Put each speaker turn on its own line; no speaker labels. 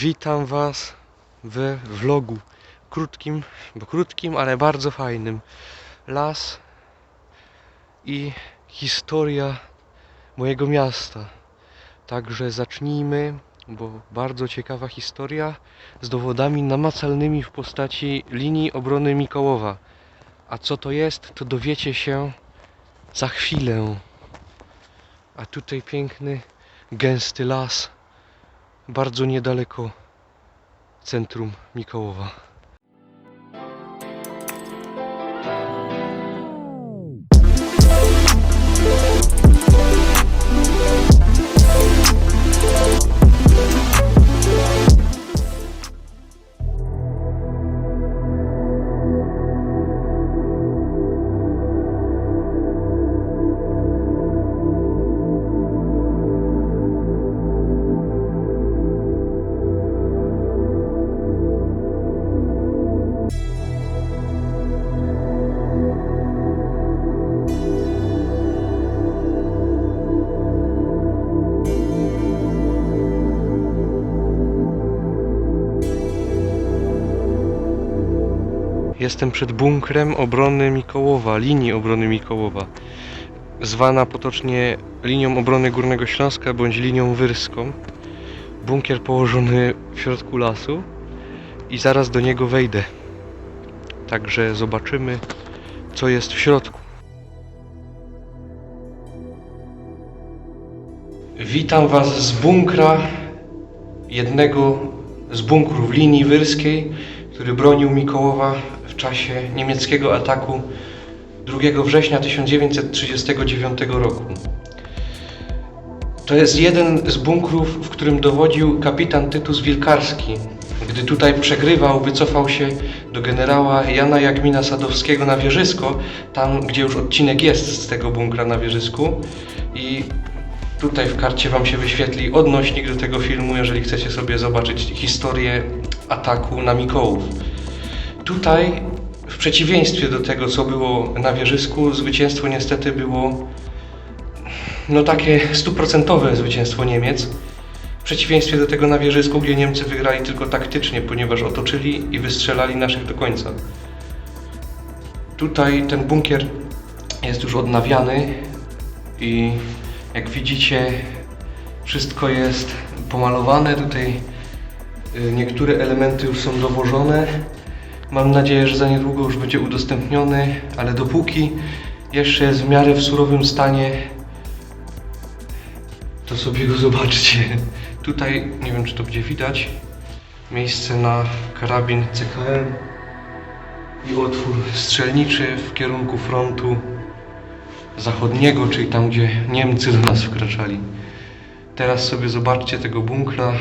Witam Was we vlogu krótkim, bo krótkim, ale bardzo fajnym. Las i historia mojego miasta. Także zacznijmy, bo bardzo ciekawa historia z dowodami namacalnymi w postaci linii obrony Mikołowa. A co to jest, to dowiecie się za chwilę. A tutaj piękny, gęsty las bardzo niedaleko centrum Mikołowa. Jestem przed bunkrem obrony Mikołowa, linii obrony Mikołowa, zwana potocznie linią obrony Górnego Śląska bądź linią wyrską. Bunkier położony w środku lasu i zaraz do niego wejdę. Także zobaczymy, co jest w środku. Witam Was z bunkra, jednego z bunkrów linii wyrskiej, który bronił Mikołowa w czasie niemieckiego ataku 2 września 1939 roku. To jest jeden z bunkrów, w którym dowodził kapitan Tytus Wilkarski. Gdy tutaj przegrywał, wycofał się do generała Jana Jagmina Sadowskiego na Wieżysko, tam gdzie już odcinek jest z tego bunkra na Wieżysku. I tutaj w karcie Wam się wyświetli odnośnik do tego filmu, jeżeli chcecie sobie zobaczyć historię ataku na Mikołów. Tutaj, w przeciwieństwie do tego, co było na Wieżysku, zwycięstwo niestety było no takie stuprocentowe zwycięstwo Niemiec. W przeciwieństwie do tego na Wieżysku, gdzie Niemcy wygrali tylko taktycznie, ponieważ otoczyli i wystrzelali naszych do końca. Tutaj ten bunkier jest już odnawiany i jak widzicie wszystko jest pomalowane. Tutaj y, niektóre elementy już są dowożone. Mam nadzieję, że za niedługo już będzie udostępniony, ale dopóki jeszcze jest w miarę w surowym stanie, to sobie go zobaczcie. Tutaj, nie wiem czy to będzie widać, miejsce na karabin CKM i otwór strzelniczy w kierunku frontu zachodniego, czyli tam, gdzie Niemcy do nas wkraczali. Teraz sobie zobaczcie tego bunkra.